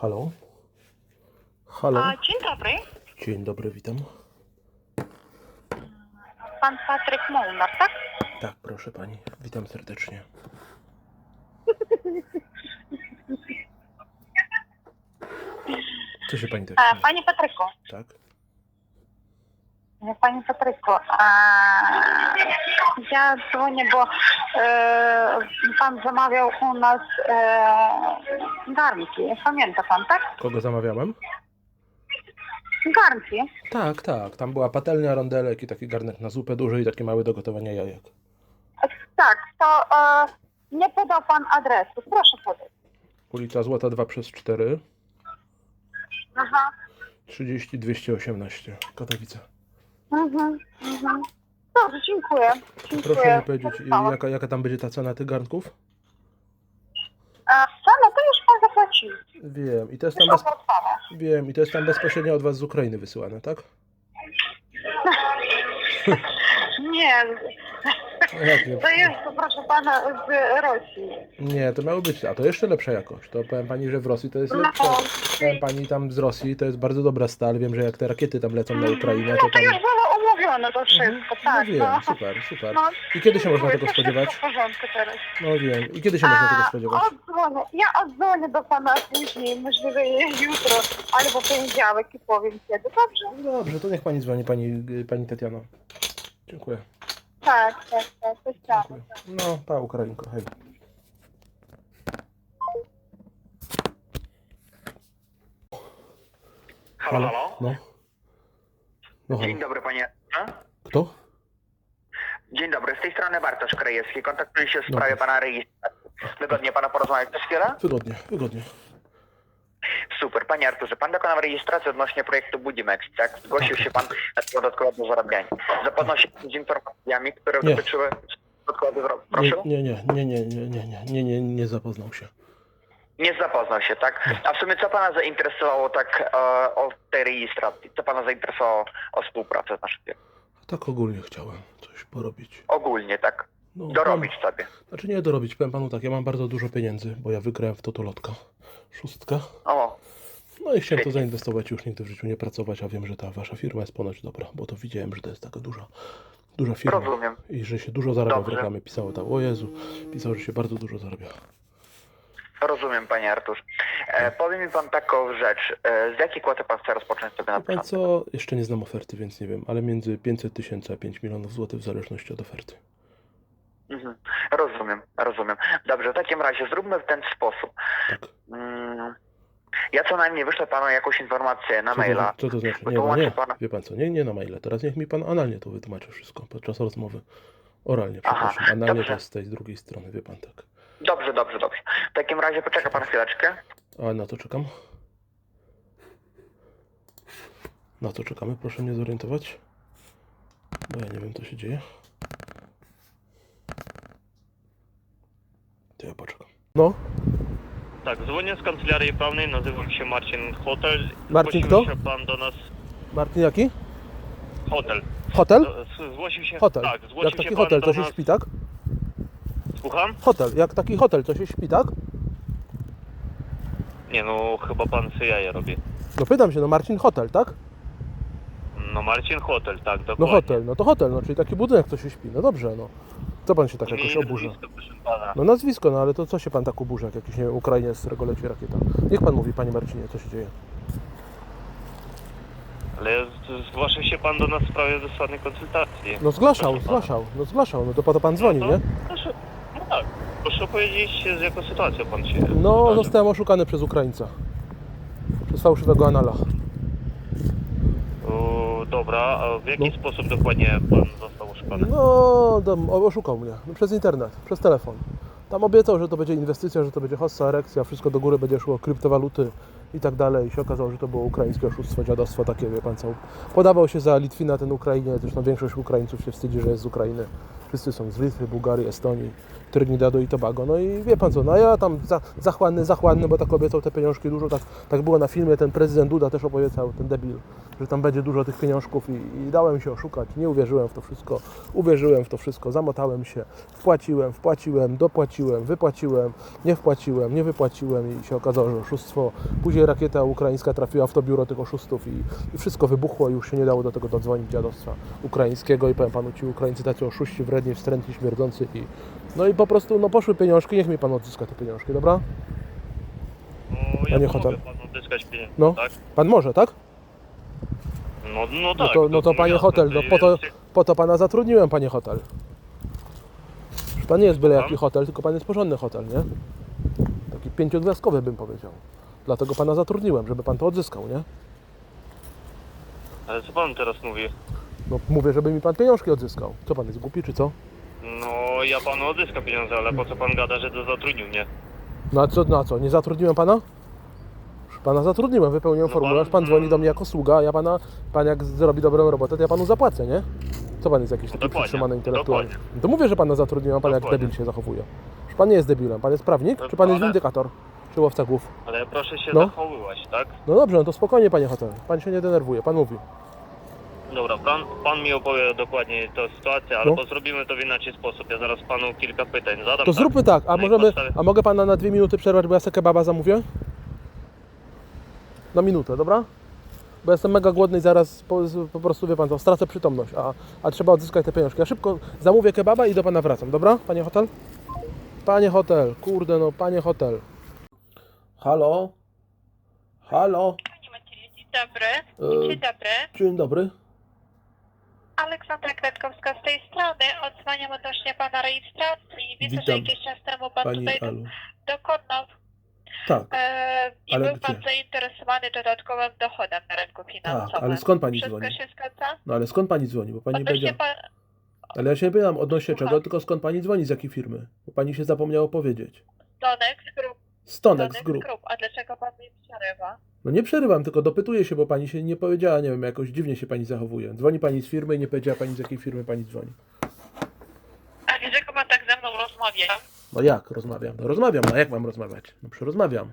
Halo? Halo? A, dzień dobry. Dzień dobry, witam. Pan Patryk Molnar, tak? Tak, proszę pani. Witam serdecznie. Co się pani tak? Panie Patryku, Tak? Panie Patryku, a, ja dzwonię, bo e, Pan zamawiał u nas e, garnki. Pamięta Pan, tak? Kogo zamawiałem? Garnki. Tak, tak. Tam była patelnia, rondelek i taki garnek na zupę duży i takie małe do gotowania jajek. Tak, to e, nie podał Pan adresu. Proszę podać. Ulica Złota 2 przez 4, Aha. 30 218, Katowice. Mhm, mhm. Dobrze, dziękuję. dziękuję. Proszę mi powiedzieć, jaka, jaka tam będzie ta cena tych garnków? A cenę to już Pan zapłacił. Wiem. I to jest Już tam, bez... Wiem. I to jest tam bezpośrednio od Was z Ukrainy wysyłane, tak? Nie, No Jak nie? to jest, proszę pana, z Rosji. Nie, to miało być, a to jeszcze lepsza jakość. To powiem pani, że w Rosji to jest lepsze. No. Powiem pani tam z Rosji to jest bardzo dobra stal. Wiem, że jak te rakiety tam lecą na Ukrainę, No to to tam. już było umówione to wszystko, No tak. wiem, no. super, super. No, I kiedy się można dziękuję, tego to spodziewać? wszystko w porządku teraz. No wiem. I kiedy się można tego A, spodziewać? Odzwonię, ja odzwonię do pana później, możliwe jutro, albo poniedziałek i powiem kiedy, dobrze? No Dobrze, to niech pani dzwoni, pani, pani Tatiana. Dziękuję. Tak, tak, tak, to chciałam. Dziękuję. No, pa Ukrainko, hej. Halo, halo. No. No Dzień halo. dobry panie. Kto? Dzień dobry, z tej strony Bartosz Krajewski. Kontaktuję się w sprawie proszę. pana rejestracji. Wygodnie pana porozmawiać przez chwilę? Wygodnie, wygodnie. Super. Panie Arturze, pan dokonał rejestracji odnośnie projektu Budimex, tak? Zgłosił się pan na dodatkowe do zarabiania. Zapoznał się z informacjami, które Nie. dotyczyły dodatkowych Proszę? Nie, nie, nie, nie, nie, nie, nie, nie, nie, nie zapoznał się. Nie zapoznał się, tak? A w sumie co pana zainteresowało tak e, o tej rejestracji? Co pana zainteresowało o współpracy z naszym firmą? Tak ogólnie chciałem coś porobić. Ogólnie, tak? No, Dorobić sobie. Mam, znaczy nie dorobić, powiem panu tak, ja mam bardzo dużo pieniędzy, bo ja wygrałem w Totolotka. Szóstkę. O, No i chciałem to zainwestować, już nigdy w życiu nie pracować, a wiem, że ta wasza firma jest ponoć dobra, bo to widziałem, że to jest taka duża, duża firma. Rozumiem. I że się dużo zarabia w Dobrze. reklamie. Pisało tam, o Jezu, pisało, że się bardzo dużo zarabia. Rozumiem panie Arturz. E, powie mi pan taką rzecz. E, z jakiej kwoty pan chce rozpocząć sobie na Wie pan początek? co, jeszcze nie znam oferty, więc nie wiem, ale między 500 tysięcy a 5 milionów złotych w zależności od oferty. Mhm. Rozumiem, rozumiem. Dobrze, w takim razie zróbmy w ten sposób. Tak. Mm, ja co najmniej wyślę panu jakąś informację na Co to, maila. zna- co to znaczy? Nie, no Wytłumaczę nie, pana. wie pan co, nie, nie na maile. Teraz niech mi pan analnie to wytłumaczy wszystko podczas rozmowy. Oralnie, Aha, przepraszam. Analnie to jest z tej drugiej strony, wie pan tak. Dobrze, dobrze, dobrze. W takim razie poczeka pan chwileczkę. A na to czekam. Na to czekamy, proszę mnie zorientować. Bo ja nie wiem, co się dzieje. To ja poczekam. No, Tak, dzwonię z kancelarii prawnej, nazywam się Marcin Hotel. Marcin Zgłosił kto? się pan do nas Martin jaki? hotel. Hotel? Do- Zgłosił się Hotel. Tak, Jak zgłosił taki się pan hotel, do to się nas. śpi, tak? Słucham? Hotel, jak taki hotel, to się śpi, tak? Nie no, chyba pan sobie jaja robi. No pytam się, no Marcin Hotel, tak? No Marcin Hotel, tak, No dokładnie. hotel, no to hotel, no czyli taki budynek, co się śpi. No dobrze, no. Co pan się tak jakoś Imię i oburza? nazwisko, proszę pana. No nazwisko, no ale to co się pan tak oburza, jak jakiś, nie wiem, Ukrainiec, z którego leci rakieta? Niech pan mówi, panie Marcinie, co się dzieje. Ale z- zgłosił się pan do nas w sprawie wysłanej konsultacji. No zgłaszał, Proszę pana. zgłaszał, no zgłaszał, no to po to pan dzwoni, No nie? Proszę, no tak. Proszę powiedzieć, z jaką sytuacją pan się No, zdarzył. zostałem oszukany przez Ukraińca. Przez fałszywego anala. O, dobra, a w jaki No. sposób dokładnie pan został oszukany? No, dam, oszukał mnie. No, przez internet, przez telefon. Tam obiecał, że to będzie inwestycja, że to będzie hossa, erekcja, wszystko do góry będzie szło, kryptowaluty i tak dalej. I się okazało, że to było ukraińskie oszustwo, dziadostwo takie, wie pan co. Podawał się za Litwina ten Ukrainiec, zresztą większość Ukraińców się wstydzi, że jest z Ukrainy. Wszyscy są z Litwy, Bułgarii, Estonii, Trinidadu i Tobago. No i wie pan co, no ja tam za, zachłanny, zachłanny, bo tak obiecał te pieniążki dużo, tak, tak było na filmie, ten prezydent Duda też obiecał, ten debil, że tam będzie dużo tych pieniążków i, i dałem się oszukać, nie uwierzyłem w to wszystko, uwierzyłem w to wszystko, zamotałem się, wpłaciłem, wpłaciłem, dopłaciłem, wypłaciłem, nie wpłaciłem, nie wypłaciłem i się okazało, że oszustwo. Później rakieta ukraińska trafiła w to biuro tych oszustów i, i wszystko wybuchło i już się nie dało do tego dodzwonić dziadostwa ukraińskiego i powiem panu, ci Ukraińcy tacy oszuści, wredni, wstrętni, śmierdzący i no i po prostu no poszły pieniążki, niech mi pan odzyska te pieniążki, dobra? No, Panie ja pomogę Hotel. panu odzyskać pieniądze, No. tak? Pan może, tak? No, no No tak. to, no to panie jasne, hotel, no po to, jest- po to pana zatrudniłem, panie hotel. Pan nie jest byle jaki hotel, tylko pan jest porządny hotel, nie? Taki pięciogwiazdkowy bym powiedział. Dlatego pana zatrudniłem, żeby pan to odzyskał, nie? Ale co pan teraz mówi? No mówię, żeby mi pan pieniążki odzyskał. Co pan jest głupi, czy co? No, ja panu odzyskam pieniądze, ale po co pan gada, że to zatrudnił mnie? No a co, no a co, nie zatrudniłem pana? Już Pana zatrudniłem, wypełniłem No formularz, pan- pan dzwoni do mnie jako sługa, a ja pana, pan jak zrobi dobrą robotę, to ja panu zapłacę, nie? Co pan jest jakiś taki Dokładnie, przytrzymany intelektualnie? No to mówię, że pana zatrudniłem, a pan jak Dokładnie. debil się zachowuje. Już pan nie jest debilem, pan jest prawnik, No, czy pan jest ale- windykator? Czy łowca głów? Ale proszę się No. zachowywać, tak? No dobrze, no to spokojnie panie hotel, pan się nie denerwuje, pan mówi. Dobra, pan, pan mi opowie dokładnie tę sytuację, ale No. zrobimy to w inaczej sposób. Ja zaraz panu kilka pytań zadam. To tak? zróbmy tak, a Na ich możemy, podstawie- a mogę pana na dwie minuty przerwać, bo ja sobie kebaba zamówię? Na minutę, dobra? Bo jestem mega głodny i zaraz po, po prostu, wie pan co, stracę przytomność, a, a trzeba odzyskać te pieniążki. Ja szybko zamówię kebaba i do pana wracam, dobra? Panie hotel? Panie hotel, kurde no, panie hotel. Halo? Halo? Dzień dobry. E, Dzień dobry. Dzień dobry. Aleksandra Kwiatkowska z tej strony. Odzwaniam odnośnie pana rejestracji. Widzę, Witam. że jakiś czas temu pan Pani tutaj Alu. dokonał Tak, e, i Ale był pan gdzie? zainteresowany dodatkowym dochodem na rynku finansowym. Tak, ale skąd pani Wszystko dzwoni? się zgadza? no ale skąd pani dzwoni? Bo pani nie Odnośnie powiedziała. pan... Ale ja się nie pytam odnośnie Słucham. czego, tylko skąd pani dzwoni, z jakiej firmy? Bo pani się zapomniało powiedzieć. Donek z grup. Stonek z Donek grup. A dlaczego pan mi przerywa? No nie przerywam, tylko dopytuję się, bo pani się nie powiedziała, nie wiem, jakoś dziwnie się pani zachowuje. Dzwoni pani z firmy i nie powiedziała pani, z jakiej firmy pani dzwoni. A dlaczego pan tak ze mną rozmawia? No jak rozmawiam? No rozmawiam, no jak mam rozmawiać? No przecież rozmawiam.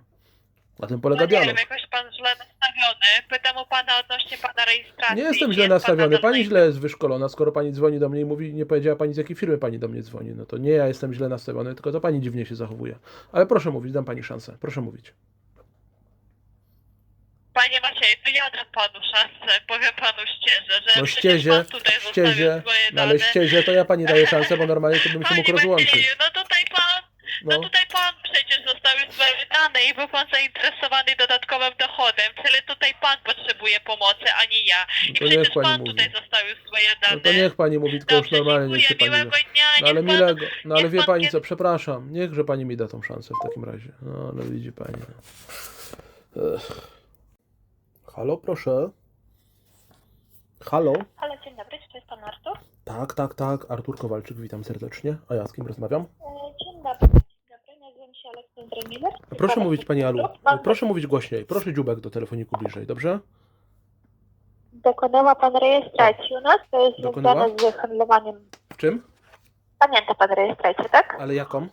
Na tym polega No nie dialog. wiem, jakoś pan źle nastawiony. Pytam u pana odnośnie pana rejestracji. Nie jestem Jest źle pan nastawiony, pani źle jest wyszkolona, skoro pani dzwoni do mnie i mówi, nie powiedziała pani, z jakiej firmy pani do mnie dzwoni. No to nie ja jestem źle nastawiony, tylko to pani dziwnie się zachowuje. Ale proszę mówić, dam pani szansę, proszę mówić. Panie Maciej, to ja dam panu szansę, powiem panu szczerze, że No przecież ściezie, pan tutaj zostawił ściezie, swoje no dane. ale ściezie to ja pani daję szansę, bo normalnie to bym się Panie mógł rozłączyć. Macieju, no tutaj pan, no. No. tutaj pan przecież zostawił swoje dane i był pan zainteresowany dodatkowym dochodem. Tyle tutaj pan potrzebuje pomocy, a nie ja. I No to niech przecież pani pan mówi. tutaj zostawił swoje dane. No to niech pani mówi, tylko już Dobrze, normalnie niech się pani... miłego dnia, No ale pan- milego, no ale niech wie pan pani co, przepraszam, niechże pani mi da tą szansę w takim razie. No ale widzi pani. Ech. Halo, proszę. Halo? Halo, dzień dobry, czy to jest pan Artur? Tak, tak, tak, Artur Kowalczyk, witam serdecznie. A ja z kim rozmawiam? E, Dzień dobry, dzień dobry, nazywam się Aleksandra Miller. Proszę mówić pani Alu, proszę mówić głośniej, proszę dziubek do telefoniku bliżej, dobrze? Dokonała pan rejestracji u nas, to jest Dokonała? związane z handlowaniem. W czym? Pamięta pan rejestrację, tak? Ale jaką?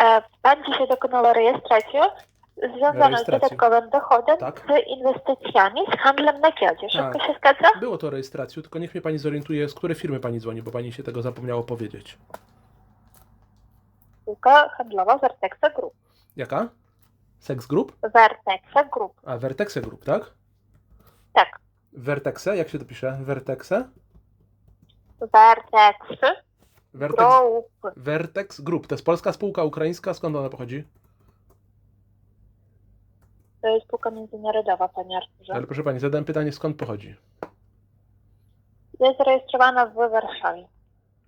E, Pan dzisiaj dokonała rejestrację związaną z Rejestrację. dodatkowym dochodem, Tak. z inwestycjami, z handlem na giełdzie. Wszystko Tak. się zgadza? Było to rejestracją, tylko niech mnie pani zorientuje, z której firmy pani dzwoni, bo pani się tego zapomniało powiedzieć. Spółka handlowa Vertexa Group. Jaka? Sex Group? Vertexa Group, A, Vertexe Group, tak? tak. Vertexe, jak się to pisze? Vertexe? Vertex Vertex, Group. Vertex Group. To jest polska spółka ukraińska, skąd ona pochodzi? To jest spółka międzynarodowa, panie Arturze. Ale proszę pani, zadałem pytanie, skąd pochodzi? Jest zarejestrowana w Warszawie.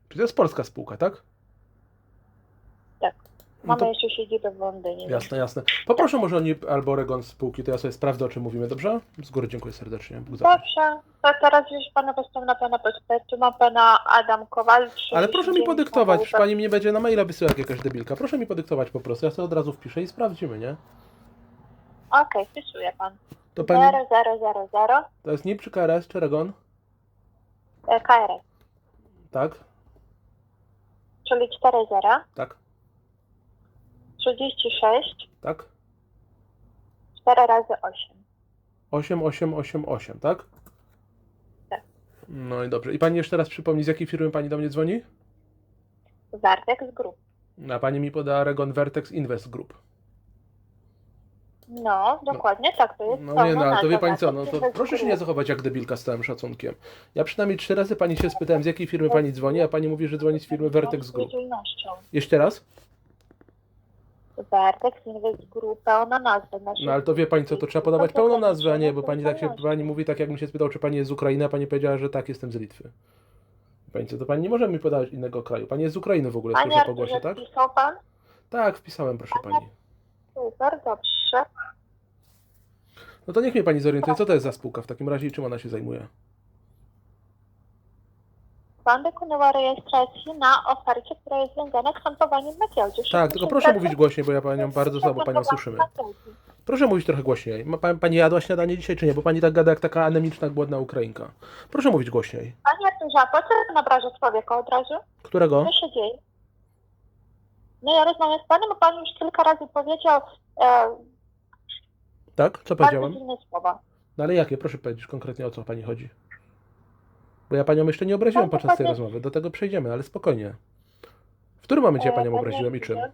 Czy to jest polska spółka, tak? Tak. No Mamy to, jeszcze siedzibę w Londynie. jasne, jasne. Poproszę może o NIP albo Oregon spółki, to ja sobie sprawdzę, o czym mówimy, dobrze? Z góry dziękuję serdecznie. Bóg. Dobrze, to teraz już pana postawiam na pana postać. Tu ma pana Adam Kowalczyk. Ale proszę mi podyktować, już pani mnie będzie na maila wysyłać jakaś debilka. Proszę mi podyktować po prostu, ja sobie od razu wpiszę i sprawdzimy, nie? Okej, wpisuje pan. To pani, 0000 to jest NIP czy KRS czy Oregon? e, KRS. Tak, czyli 40, tak, 36, tak. 4 razy 8. 8888, tak? Tak. No i dobrze. I pani jeszcze raz przypomni, z jakiej firmy pani do mnie dzwoni? Vertex Group. A pani mi poda Aragon Vertex Invest Group. No, dokładnie tak, to jest No nie, no ale to wie pani co, no to proszę się nie Group. zachować jak debilka z całym szacunkiem. Ja przynajmniej trzy razy pani się spytałem, z jakiej firmy pani dzwoni, a pani mówi, że dzwoni z firmy Vertex Group. Odpowiedzialnością. Jeszcze raz? Vertex Invest Group, pełna nazwa. Naszej No ale to wie pani co, to trzeba podawać pełną nazwę, a nie, bo pani tak się, pani mówi tak, jakbym się spytał, czy pani jest z Ukrainy, a pani powiedziała, że tak, jestem z Litwy. Pani co, to pani nie może mi podawać innego kraju. Pani jest z Ukrainy w ogóle, Panie słyszę po głosie, tak? pan? Tak, wpisałem, proszę pani. Super, dobrze. No to niech mnie pani zorientuje, co to jest za spółka w takim razie i czym ona się zajmuje. Pan dokonała rejestracji na ofercie, która jest związana z handlowaniem na giełdzie. Tak, tylko proszę mówić głośniej, bo ja panią bardzo słabo panią słyszymy. Proszę mówić trochę głośniej. Ma pani, pani jadła śniadanie dzisiaj, czy nie? Bo pani tak gada jak taka anemiczna, głodna Ukrainka. Proszę mówić głośniej. Panie Arturze, a po co pan obraża człowieka od razu? Którego? Co się dzieje? No ja rozmawiam z panem, a pan już kilka razy powiedział e, Tak? Co bardzo powiedziałem? dziwne słowa. No ale jakie? Proszę powiedzieć konkretnie o co pani chodzi. Bo ja panią jeszcze nie obraziłem Tak, podczas tej dokładnie. rozmowy. Do tego przejdziemy, ale spokojnie. W którym momencie ja E, panią panie obraziłem i czym? Arturze,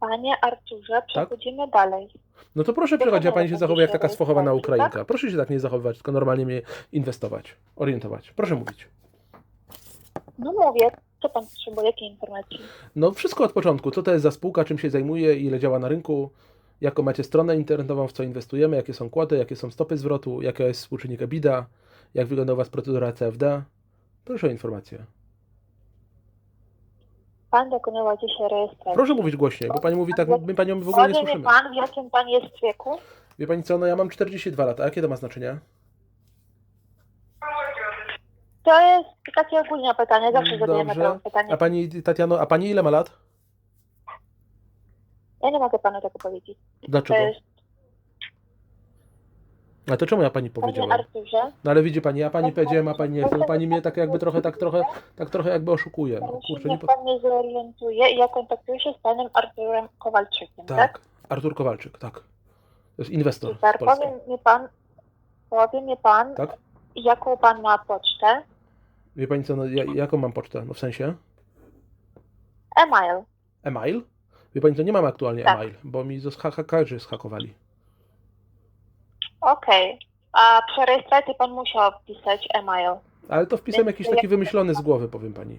Panie Arturze, przechodzimy dalej. No to proszę przechodzić, a pani się zachowuje jak taka sfochowana Ukrainka. Proszę się tak nie zachowywać, tylko normalnie mnie inwestować, orientować. Proszę mówić. No mówię, co pan potrzebuje, jakie informacje? No wszystko od początku. Co to jest za spółka, czym się zajmuje, ile działa na rynku, jaką macie stronę internetową, w co inwestujemy, jakie są kłady, jakie są stopy zwrotu, jaka jest współczynnik EBITDA, jak wygląda u Was procedura CFD. Proszę o informację. Pan dokonała dzisiaj rejestracji. Proszę mówić głośniej, bo Pani mówi tak, my Panią w ogóle nie Powie mi słyszymy. pan, w jakim pan jest wieku? Wie Pani co, no ja mam 42 lata, jakie to ma znaczenie? To jest takie ogólne pytanie, zawsze zadajemy Dobrze. to pytanie. A Pani Tatiano, a Pani ile ma lat? Ja nie mogę panu tego powiedzieć. To Dlaczego? jest, A to czemu ja Pani panie powiedziałem? Arturze, No ale widzi Pani, ja Pani powiedziałem, a Pani nie chce, no Pani mnie tak jakby trochę, tak trochę, tak trochę jakby oszukuje. No, kurczę, nie niech po... pan mnie zorientuje i ja kontaktuję się z panem Arturem Kowalczykiem, tak? Tak, Artur Kowalczyk, tak. To jest inwestor Super, z Polski. powie mi pan, powie mi pan, Tak? jaką pan ma pocztę? Wie Pani co, no, ja, jaką mam pocztę? No w sensie? E-mail. E-mail? Wie Pani co, nie mam aktualnie Tak. e-mail, bo mi z hakerzy zhakowali. Okej. A przy rejestracji pan musiał wpisać e-mail. Ale to wpisałem Więc jakiś taki jak- wymyślony z głowy, powiem Pani.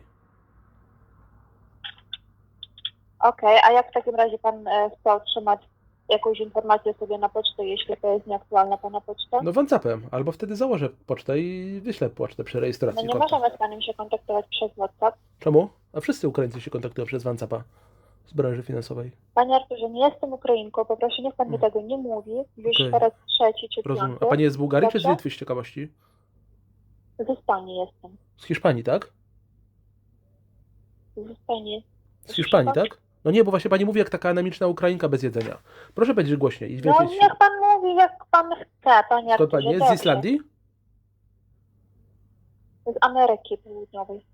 Okej, a jak w takim razie pan e, chce otrzymać jakąś informację sobie na pocztę, jeśli to jest nieaktualna pana poczta? No WhatsAppem, albo wtedy założę pocztę i wyślę pocztę przy No rejestracji nie konta. możemy z panem się kontaktować przez WhatsApp. Czemu? A wszyscy Ukraińcy się kontaktują przez WhatsAppa z branży finansowej. Panie Arturze, nie jestem Ukrainką, poproszę niech pan mi tego nie mówi. Już Okej. po raz trzeci czy Rozumiem. piąty. A Pani jest z Bułgarii czy z Dobrze. Litwy z ciekawości? Z Hiszpanii jestem. Z Hiszpanii, tak? Z Hiszpanii. Z Hiszpanii, tak? No nie, bo właśnie Pani mówi jak taka anemiczna Ukrainka bez jedzenia. Proszę powiedzieć głośniej i No więcej niech pan mówi jak pan chce, panie Skąd. Pani jest? Z dobrze. Islandii? Z Ameryki Południowej.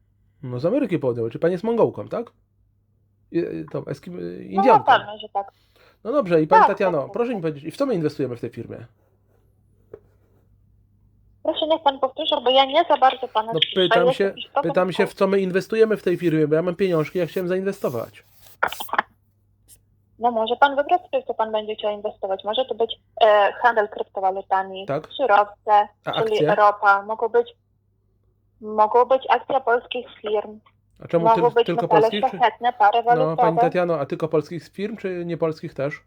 No z Ameryki Południowej. Czy Pani jest Mongołką, tak? I- i Tą Eskim... No Indianką. pewno, że tak. No dobrze, i Pani Tak, Tatiano, tak, tak. proszę mi powiedzieć, i w co my inwestujemy w tej firmie? Proszę niech pan powtórzy, bo ja nie za bardzo pana No słyszę. pytam Jest się, jakiś problem? pytam się, w co my inwestujemy w tej firmie, bo ja mam pieniążki, ja chciałem zainwestować. No może pan wybrać w co pan będzie chciał inwestować. Może to być e, handel kryptowalutami, Tak. surowce, A czyli akcje? ropa. Mogą być, mogą być akcje polskich firm. A czemu mogą tyl, być tylko metale polskich? Czy... szlachetne, pary No, walutowe. Pani Tatiano, a tylko polskich firm, czy nie polskich też?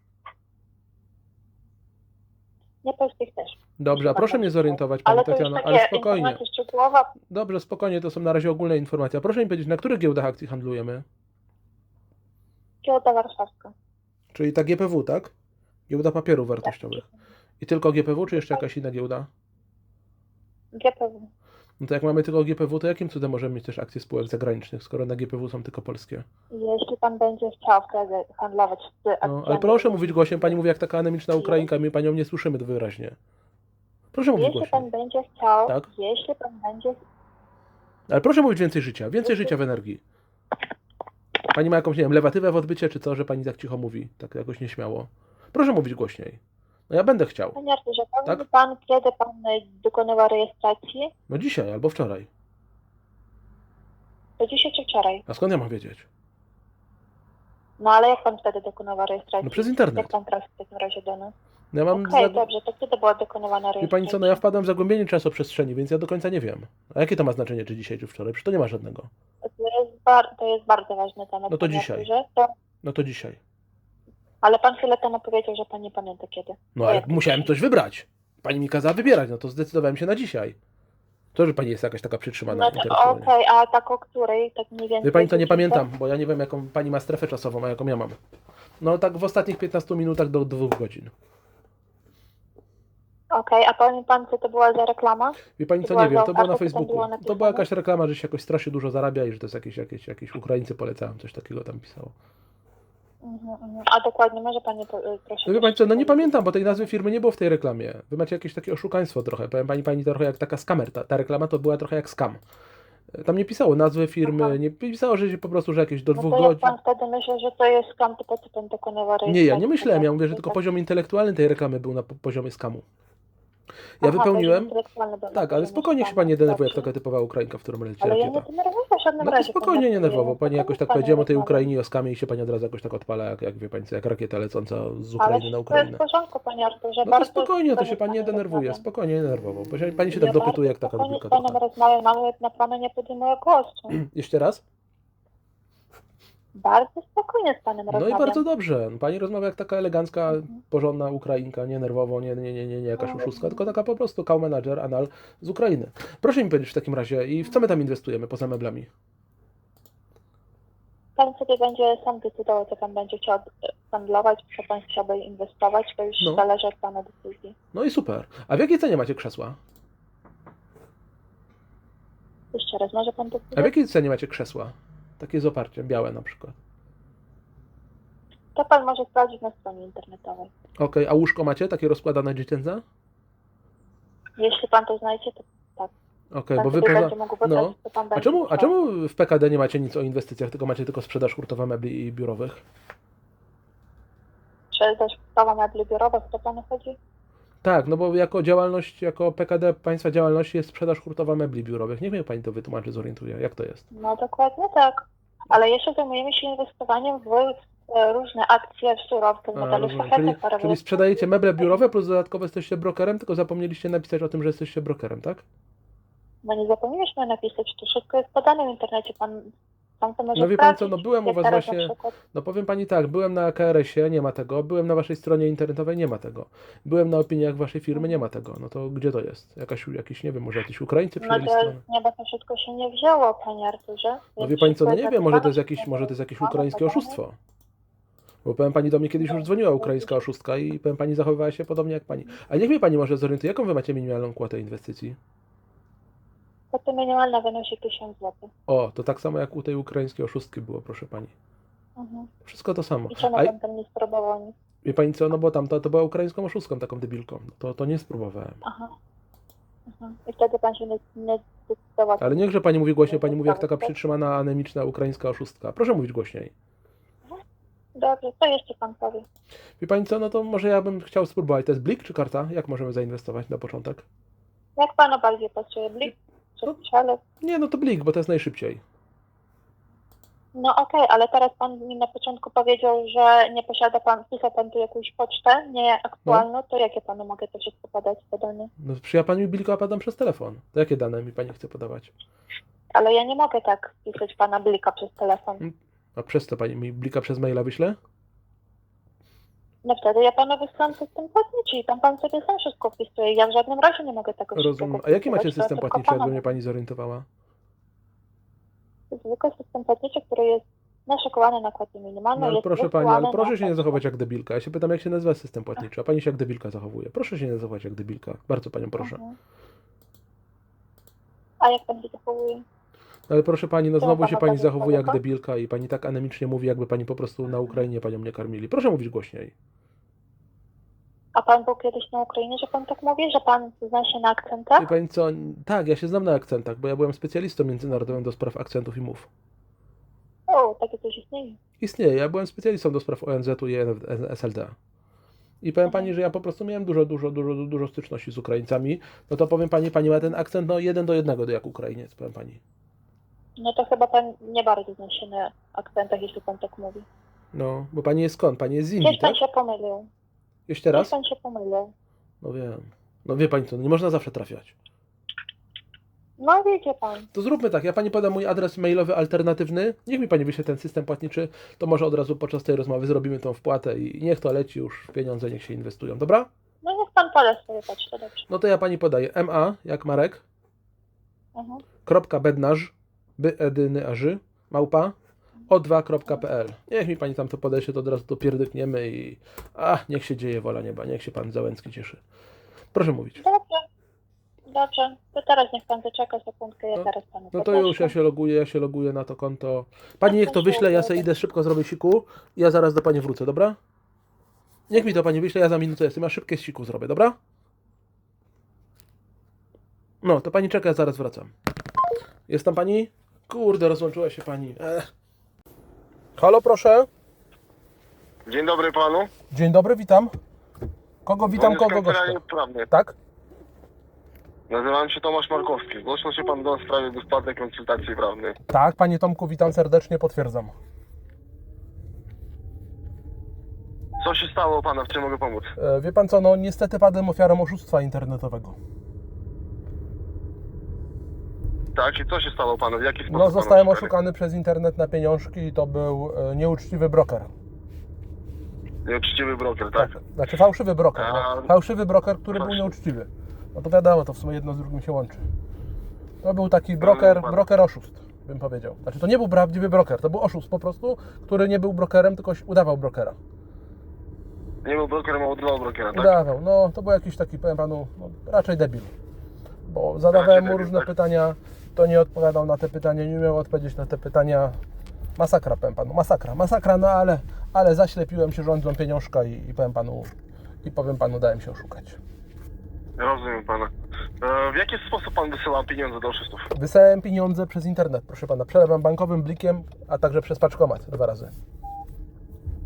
Nie polskich też. Dobrze, a Proszę mnie zorientować, Pani Ale to już Tatiano, takie ale spokojnie. informacje szczegółowe. Dobrze, spokojnie, to są na razie ogólne informacje. A proszę mi powiedzieć, na których giełdach akcji handlujemy? Giełda warszawska. Czyli ta GPW, tak? Giełda papierów wartościowych. I tylko GPW, czy jeszcze jakaś inna giełda? GPW. No to jak mamy tylko GPW, to jakim cudem możemy mieć też akcje spółek zagranicznych, skoro na GPW są tylko polskie? Jeśli pan będzie chciał wtedy handlować z akcjami... No, ale proszę mówić głośniej, pani mówi jak taka anemiczna Ukrainka, my panią nie słyszymy wyraźnie. Proszę mówić Jeśli pan będzie chciał, Tak. jeśli pan będzie Ale proszę mówić więcej życia, więcej życia w energii. Pani ma jakąś, nie wiem, lewatywę w odbycie, czy co, że pani tak cicho mówi, tak jakoś nieśmiało. Proszę mówić głośniej. No ja będę chciał. Panie Arturze, powie Tak? pan, kiedy pan dokonywał rejestracji? No dzisiaj albo wczoraj. To dzisiaj czy wczoraj? A skąd ja mam wiedzieć? No ale jak pan wtedy dokonywał rejestracji? No przez internet. Jak pan trafił w takim razie do nas? No ja mam Okej, zag- dobrze, to kiedy była dokonywana Wie rejestracja? pani co, no ja wpadłem w zagłębienie czasoprzestrzeni, więc ja do końca nie wiem. A jakie to ma znaczenie, czy dzisiaj, czy wczoraj? Przecież to nie ma żadnego. To jest, bar- to jest bardzo ważny temat. No to panie dzisiaj. Arturze. To, No to dzisiaj. ale pan chwilę temu powiedział, że pan nie pamięta kiedy. No ale musiałem coś wybrać. Pani mi kazała wybierać, no to zdecydowałem się na dzisiaj. To, że pani jest jakaś taka przytrzymana No to intelektualnie. okej, a tak o której, tak mniej więcej? Wie pani co, nie pamiętam, bo ja nie wiem jaką pani ma strefę czasową, a jaką ja mam. No tak w ostatnich 15 minutach do dwóch godzin. Okej, a powiem pan, co to była za reklama? Wie pani co, nie wiem, to było na Facebooku. To była jakaś reklama, że się jakoś strasznie dużo zarabia i że to jest jakieś, jakieś, jakieś Ukraińcy polecają, coś takiego tam pisało. Mhm, mhm. A dokładnie, może pani po- y, proszę... No wie pani co, no nie pamiętam, bo tej nazwy firmy nie było w tej reklamie. Wy macie jakieś takie oszukaństwo trochę. Powiem pani, pani trochę jak taka skamer. Ta, ta reklama to była trochę jak skam. Tam nie pisało nazwy firmy, Aha. nie pisało, że się po prostu, że jakieś do No dwóch to jak godzin. pan wtedy myśli, że to jest skam, to po co pan dokonywał rejestracji? Nie, ja nie myślałem, ja mówię, że Tak. tylko poziom intelektualny tej reklamy był na po- poziomie skamu. Ja Aha, wypełniłem. Tak, ale spokojnie się pani nie denerwuje, jak taka typowa Ukrainka, w którą leci Ale ja nie rakieta. denerwuję w żadnym No to razie. spokojnie nie panie nerwowo. Pani jakoś tak powiedziałem o tej. Ukrainie i o skamie i się pani od razu jakoś tak odpala, jak, jak wie pani co, jak rakieta lecąca z Ale Ukrainy na to jest Ukrainę. w porządku, panie Arturze. No to bardzo spokojnie, to się pani nie denerwuje, spokojnie nie nerwowo. Bo się- pani się tak dopytuje, jak taka debilka z panem rozmawiam, nawet na pana nie podejmuję głosu. Jeszcze raz? Bardzo spokojnie z panem No i rozmawiam. bardzo dobrze. Pani rozmawia jak taka elegancka, Mhm. porządna Ukrainka, nie nerwowo, nie, nie, nie, nie, nie jakaś oszustka, tylko taka po prostu cow manager, anal z Ukrainy. Proszę mi powiedzieć w takim razie, i w co my tam inwestujemy poza meblami? Pan sobie będzie sam decydował, co pan będzie chciał handlować, co pan chciałby inwestować, to już No. zależy od pana decyzji. No i super. A w jakiej cenie macie krzesła? Jeszcze raz, może pan to A w jakiej cenie macie krzesła? Takie z oparciem, białe na przykład. To pan może sprawdzić na stronie internetowej. Okej, a łóżko macie takie rozkładane dziecięce? Jeśli pan to znajdzie, to tak. Okej, bo wy sobie poza... będzie mógł wybrać, No. co pan A będzie czemu, a chciał. czemu w PKD nie macie nic o inwestycjach, tylko macie tylko sprzedaż hurtowa mebli i biurowych? Czy ustawa mebli biurowych, to panu chodzi? Tak, no bo jako działalność, jako PKD państwa działalności jest sprzedaż hurtowa mebli biurowych. Niech mnie pani to wytłumaczy, zorientuje. Jak to jest? No dokładnie tak. Ale jeszcze zajmujemy się inwestowaniem w e, różne akcje w surowce, w szlachetnych, Czyli, czyli sprzedajecie meble biurowe plus dodatkowo jesteście brokerem, tylko zapomnieliście napisać o tym, że jesteście brokerem, tak? No nie zapomnieliśmy napisać, to wszystko jest podane w internecie, pan, pan to może No wie pan co, sprawdzić. no byłem u was teraz właśnie- przykład, No powiem pani tak, byłem na KRS-ie, nie ma tego, byłem na waszej stronie internetowej, nie ma tego. Byłem na opiniach waszej firmy, nie ma tego. No to gdzie to jest? Jakaś, jakiś, nie wiem, może jakiś Ukraińcy no przyjęli to stronę? z nieba to wszystko się nie wzięło, panie Arturze. No Więc wie pani co, no nie wiem, może to jest jakieś, może to jest jakieś ukraińskie oszustwo. Bo powiem pani do mnie kiedyś już dzwoniła ukraińska oszustka i powiem pani zachowywała się podobnie jak pani. A niech mnie pani może zorientuje, jaką wy macie minimalną kłotę inwestycji? Kwota minimalna wynosi 1000 zł. O, to tak samo jak u tej ukraińskiej oszustki było, proszę pani. Mhm. Wszystko to samo. I czemu A pan tam nie spróbował nic? wie pani co, no bo tam to, to była ukraińską oszustką, taką debilką. No To, to nie spróbowałem. Aha. Mhm. I wtedy pan się nie, nie zdecydował. Ale niechże pani mówi głośniej, pani mówi jak taka przytrzymana, anemiczna ukraińska oszustka. Proszę mówić głośniej. Dobrze, co jeszcze pan powie? Wie pani co, no to może ja bym chciał spróbować. To jest blik czy karta? Jak możemy zainwestować na początek? Jak panu bardziej pasuje? Blik No. przelot? Nie, no to blik, bo to jest najszybciej. No okej, ale teraz pan mi na początku powiedział, że nie posiada pan, pisał pan tu jakąś pocztę, nie aktualną, to jakie panu mogę to wszystko podać te dane? No przyja pan mi blika padam przez telefon. To jakie dane mi pani chce podawać? Ale ja nie mogę tak pisać pana blika przez telefon. A przez to pani mi blika przez maila wyśle? No wtedy ja panu wysyłam system płatniczy i tam pan sobie sam wszystko wpisuje. Ja w żadnym razie nie mogę tego Rozumiem. A jaki macie system płatniczy, jakby mnie pani zorientowała? Zwykły system płatniczy, który jest naszykowany na kłotę minimalną. No ale proszę pani, ale proszę się nie zachować jak debilka. Ja się pytam, jak się nazywa system płatniczy, a pani się jak debilka zachowuje. Proszę się nie zachować jak debilka. Bardzo panią proszę. Mhm. A jak pan się zachowuje? Ale proszę pani, no znowu się pani zachowuje jak debilka i pani tak anemicznie mówi, jakby pani po prostu na Ukrainie panią nie karmili. Proszę mówić głośniej. A pan był kiedyś na Ukrainie, że pan tak mówi, że pan zna się na akcentach? Wie pani co, tak, ja się znam na akcentach, bo ja byłem specjalistą międzynarodowym do spraw akcentów i mów. O, takie coś istnieje. Istnieje, ja byłem specjalistą do spraw ONZ-u i SLD. I powiem pani, że ja po prostu miałem dużo, dużo, dużo, dużo styczności z Ukraińcami. No to powiem pani, pani ma ten akcent, no jeden do jednego do jak Ukrainiec, powiem pani. No to chyba pan nie bardzo zna się na akcentach, jeśli pan tak mówi. No, bo pani jest skąd? Pani jest z Indii, Gdzieś pan tak? się pomylił. Jeszcze raz? pan się. No wiem. No wie pani co, no nie można zawsze trafiać. No wiecie pan. To zróbmy tak, ja pani podam mój adres mailowy alternatywny, niech mi pani wyśle ten system płatniczy, to może od razu podczas tej rozmowy zrobimy tą wpłatę i niech to leci już, pieniądze niech się inwestują, dobra? No niech pan poda sobie pocztę, dobrze. No to ja pani podaję ma, jak Marek, Mhm. kropka bednarz, by edyny aży, małpa, o2.pl. Niech mi pani tam to podesie, to od razu to pierdykniemy i a, niech się dzieje wola nieba, niech się pan Załęcki cieszy. Proszę mówić. Dobrze. Dobrze. To teraz niech pan zaczeka sekundkę, ja No- teraz panu No to już ja się loguję, ja się loguję na to konto. Pani niech to wyśle, ja sobie idę szybko zrobię siku i ja zaraz do pani wrócę, dobra? Niech mi to pani wyśle, ja za minutę jestem, ja szybkie siku zrobię, dobra? No, to pani czeka, ja zaraz wracam. Jest tam pani? Kurde, rozłączyła się pani. Ech. Halo, proszę. Dzień dobry panu. Dzień dobry, witam. Kogo witam, Dzwonię z kogo gościa? kancelarii prawnej. Tak? Nazywam się Tomasz Markowski. Zgłosił się pan do sprawie bezpłatnej konsultacji prawnej. Tak, panie Tomku, witam serdecznie, potwierdzam. Co się stało u pana, w czym mogę pomóc? E, Wie pan co, no niestety padłem ofiarą oszustwa internetowego. Tak, i co się stało panu? W jaki sposób No, zostałem oszukali? oszukany przez internet na pieniążki i to był e, nieuczciwy broker. Nieuczciwy broker, tak? Znaczy fałszywy broker. A- No. Fałszywy broker, który był Fałszywy. nieuczciwy. No to wiadomo, to w sumie jedno z drugim się łączy. To był taki broker, broker oszust, bym powiedział. Znaczy to nie był prawdziwy broker, to był oszust po prostu, który nie był brokerem, tylko udawał brokera. Nie był brokerem, a udawał brokera, tak? Udawał. No to był jakiś taki, powiem panu, no, raczej debil. Bo zadawałem Raczej mu debil, różne tak? pytania, to nie odpowiadał na te pytania, nie umiał odpowiedzieć na te pytania. Masakra, powiem panu, masakra, masakra, no ale, ale zaślepiłem się rządzą pieniążka i, i powiem panu, i powiem panu, dałem się oszukać. Rozumiem pana. E, w jaki sposób pan wysyłał pieniądze do oszustów? Wysłałem pieniądze przez internet, proszę pana, przelewem bankowym, blikiem, a także przez paczkomat dwa razy.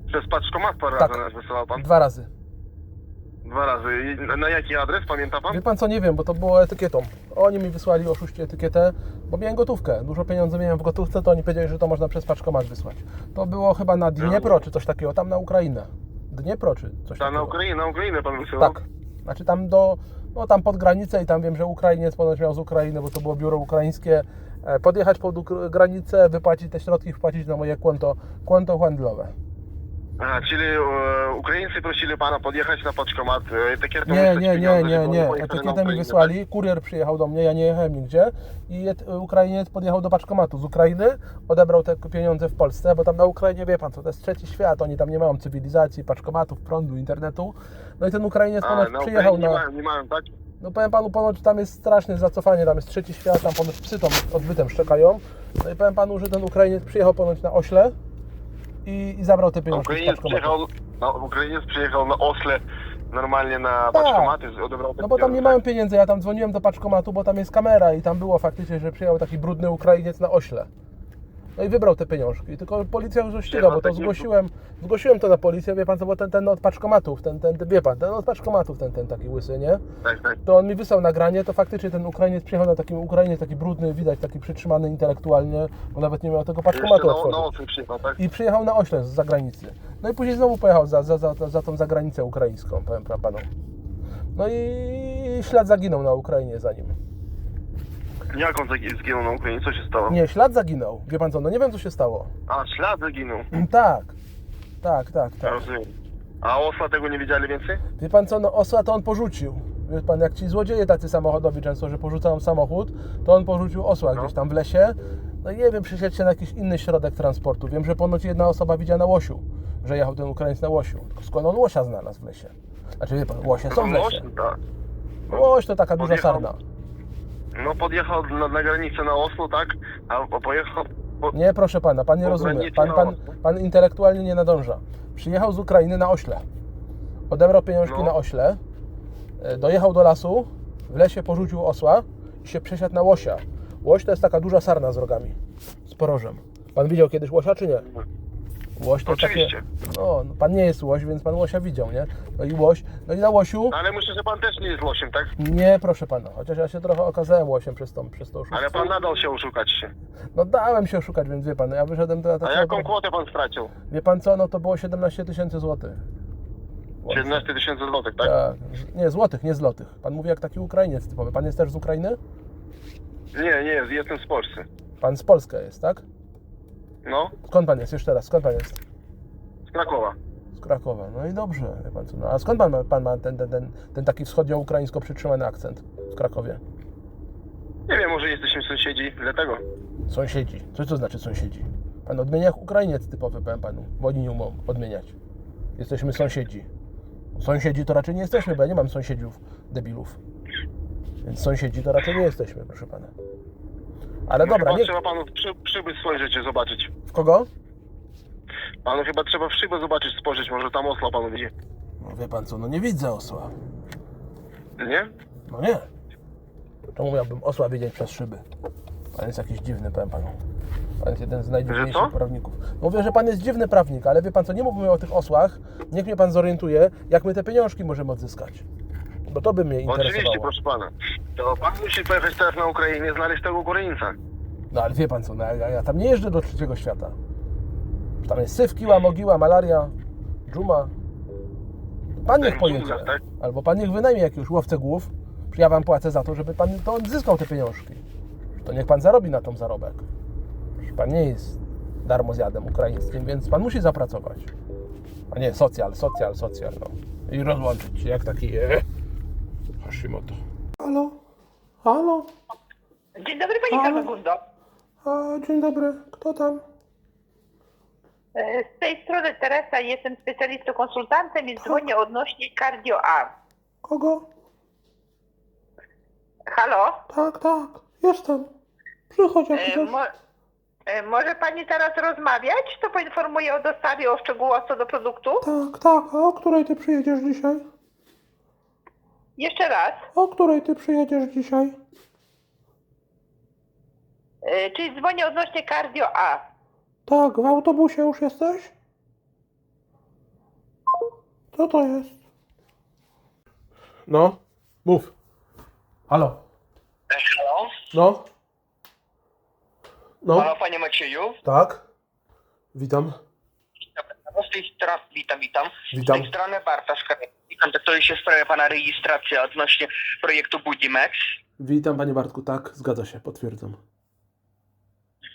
Przez paczkomat parę Tak. razy wysyłał pan? Dwa razy. Dwa razy. I na, jaki adres, pamięta pan? Wie pan co, nie wiem, bo to było etykietą. Oni mi wysłali oszuści etykietę, bo miałem gotówkę. Dużo pieniędzy miałem w gotówce, to oni powiedzieli, że to można przez paczkomat wysłać. To było chyba na Dniepro, czy coś takiego, tam na Ukrainę. Dniepro, czy coś Ta, takiego. na Ukrainę, na Ukrainę pan wysyłał? Tak. Znaczy tam do, no tam pod granicę i tam wiem, że Ukrainiec ponoć miał z Ukrainy, bo to było biuro ukraińskie, e, podjechać pod granicę, wypłacić te środki, wpłacić na moje konto, konto handlowe. Aha, czyli e, Ukraińcy prosili pana podjechać na paczkomat, e, etykietą Nie, wysłać nie, nie, pieniądze, nie, żeby nie. oni pojechali na Etykietę mi Ukrainę, wysłali, kurier przyjechał do mnie, ja nie jechałem nigdzie i et- Ukrainiec podjechał do paczkomatu z Ukrainy, odebrał te pieniądze w Polsce, bo tam na Ukrainie, wie pan co, to jest trzeci świat, oni tam nie mają cywilizacji, paczkomatów, prądu, internetu. No i ten Ukrainiec Tak? A, ponoć na przyjechał Ukrainie nie na... mają, nie mają, tak? No powiem panu, ponoć tam jest straszne zacofanie, tam jest trzeci świat, tam ponoć psy tam odbytem szczekają. No i powiem panu, że ten Ukrainiec przyjechał ponoć na ośle i, i zabrał te pieniądze Ukrainiec przyjechał, no, Ukrainiec przyjechał na Osle normalnie na paczkomaty, odebrał te No bo tam nie mają pieniędzy, ja tam dzwoniłem do paczkomatu, bo tam jest kamera i tam było faktycznie, że przyjechał taki brudny Ukrainiec na ośle. No i wybrał te pieniążki, tylko policja już go ściga, bo to zgłosiłem, zgłosiłem to na policję, wie pan co, bo ten, ten od paczkomatów, ten, ten, wie pan, ten od paczkomatów, ten, ten taki łysy, nie? Tak, tak. To on mi wysłał nagranie, to faktycznie ten Ukrainiec przyjechał na takim Ukrainiec taki brudny, widać, taki przytrzymany intelektualnie, bo nawet nie miał tego paczkomatu otworzyć. Tak? I przyjechał na ośle z zagranicy. No i później znowu pojechał za, za, za, za tą zagranicę ukraińską, powiem panu. No i ślad zaginął na Ukrainie za nim. Jak on zagi- zginął na Ukrainie? Co się stało? Nie, ślad zaginął. Wie pan co, no nie wiem co się stało. A, ślad zaginął. Tak, tak, tak, Ja tak. rozumiem. A Osla tego nie wiedzieli więcej? Wie pan co, no osła to on porzucił. Wie pan, jak ci złodzieje tacy samochodowi często, że porzucają samochód, to on porzucił osła No. gdzieś tam w lesie. No i nie wiem, przyszedł się na jakiś inny środek transportu. Wiem, że ponoć jedna osoba widziała na łosiu, że jechał ten Ukraińc na łosiu. Tylko skąd on łosia znalazł w lesie? Znaczy wie pan, łosie są w lesie. Tak. Łoś to taka duża Podjechał. sarna. No podjechał na, na granicę na Oslo, tak? A pojechał... Po... Nie, proszę pana, pan nie rozumie. Pan, pan, pan intelektualnie nie nadąża. Przyjechał z Ukrainy na ośle. odebrał pieniążki No. na ośle, e, dojechał do lasu, w lesie porzucił osła i się przesiadł na łosia. Łoś to jest taka duża sarna z rogami, z porożem. Pan widział kiedyś łosia, czy nie? Łoś to jest takie... Oczywiście. No, no, pan nie jest łoś, więc pan łosia widział, nie? No i łoś, no i na łosiu... No, ale myślę, że pan też nie jest losiem, tak? Nie, proszę pana, chociaż ja się trochę okazałem łosiem przez tą, przez to oszustwo. Ale pan nadal się oszukać się. No dałem się oszukać, więc wie pan, ja wyszedłem do A takiego... jaką kwotę pan stracił? Wie pan co, no to było 17 tysięcy złotych. 17 tysięcy złotych, tak? Tak, z- nie, złotych, nie złotych. Pan mówi jak taki Ukrainiec typowy. Pan jest też z Ukrainy? Nie, nie, jestem z Polscy. Pan z Polska jest, tak? No, Skąd pan jest? Jeszcze raz, skąd pan jest? z Krakowa. Z Krakowa. No i dobrze, wie pan co. No, a skąd pan ma, pan ma ten, ten, ten, ten taki wschodnio-ukraińsko przytrzymany akcent w Krakowie? Nie wiem, może jesteśmy sąsiedzi, dlatego. Sąsiedzi. Co to znaczy sąsiedzi? Pan odmienia jak Ukrainiec typowy, powiem panu, bo oni nie umą odmieniać. Jesteśmy sąsiedzi. Sąsiedzi to raczej nie jesteśmy, bo ja nie mam sąsiedów debilów. Więc sąsiedzi to raczej nie jesteśmy, proszę pana. Ale No dobra, chyba nie... trzeba panu przy, przybyt spojrzeć i zobaczyć. W kogo? Panu chyba trzeba w szybę zobaczyć, spojrzeć, może tam osła panu widzi. No wie pan co, no nie widzę osła. Nie? No nie. Czemu miałbym osła widzieć przez szyby? Pan jest jakiś dziwny, powiem panu. Pan jest jeden z najdziwniejszych prawników. No mówię, że pan jest dziwny prawnik, ale wie pan co, nie mówmy o tych osłach. Niech mnie pan zorientuje, jak my te pieniążki możemy odzyskać. Bo to by mnie Oczywiście, interesowało. proszę pana. To pan musi pojechać teraz na Ukrainę i znaleźć tego Ukraińca. No ale wie pan co, no, ja, ja tam nie jeżdżę do trzeciego świata. Tam jest syf, kiła, mogiła, malaria, dżuma. Pan niech pojedzie. tak? Albo pan niech wynajmie jakiegoś łowcę głów. Ja wam płacę za to, żeby pan to odzyskał te pieniążki. To niech pan zarobi na tą zarobek. Przecież pan nie jest darmozjadem ukraińskim, więc pan musi zapracować. A nie, socjal, socjal, socjal, no. I rozłączyć się jak taki... Hashimoto. Halo? Halo? Dzień dobry Pani Halo? Kawagundo. A, dzień dobry. Kto tam? E, Z tej strony Teresa, jestem specjalistą konsultantem i dzwonię odnośnie Cardio A. Kogo? Halo? Tak, tak, jestem. Przychodź jak E, chcesz. mo, e, może Pani teraz rozmawiać? To poinformuję o dostawie, o szczegółach co do produktu. Tak, tak, a o której ty przyjedziesz dzisiaj? Jeszcze raz. O której ty przyjedziesz dzisiaj? E, Czyli dzwonię odnośnie Cardio A. Tak, w autobusie już jesteś? Co to jest? No, mów. Halo. Halo? No. No, Halo, panie Macieju? tak. Witam. Z tej strony, witam, witam. Witam. Z tej strony Bartosz Karecki. Kontaktuję się w sprawie pana rejestracji odnośnie projektu Budimex. Witam, panie Bartku, tak, zgadza się, potwierdzam.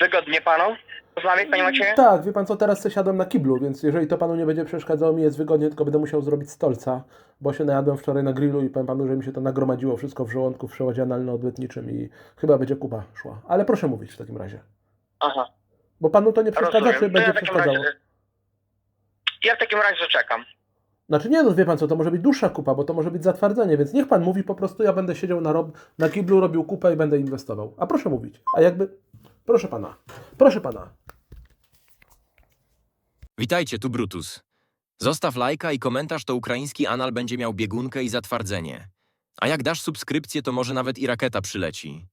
Wygodnie panu? Rozmawiać, panie Macieju? Tak, wie pan co, teraz se na kiblu, więc jeżeli to panu nie będzie przeszkadzało, mi jest wygodnie, tylko będę musiał zrobić stolca, bo się najadłem wczoraj na grillu i powiem panu, że mi się to nagromadziło wszystko w żołądku w przewodzie analno-odbytniczym i chyba będzie kupa szła. Ale proszę mówić w takim razie. Aha, Bo panu to nie przeszkadza, rozumiem. czy To będzie ja przeszkadzało? razie... Ja w takim razie czekam. Znaczy nie, no wie pan co, to może być dłuższa kupa, bo to może być zatwardzenie, więc niech pan mówi po prostu, ja będę siedział na, rob, na kiblu, robił kupę i będę inwestował. A proszę mówić. A jakby... Proszę pana. Proszę pana. Witajcie, tu Brutus. Zostaw lajka i komentarz, to ukraiński anal będzie miał biegunkę i zatwardzenie. A jak dasz subskrypcję, to może nawet i rakieta przyleci.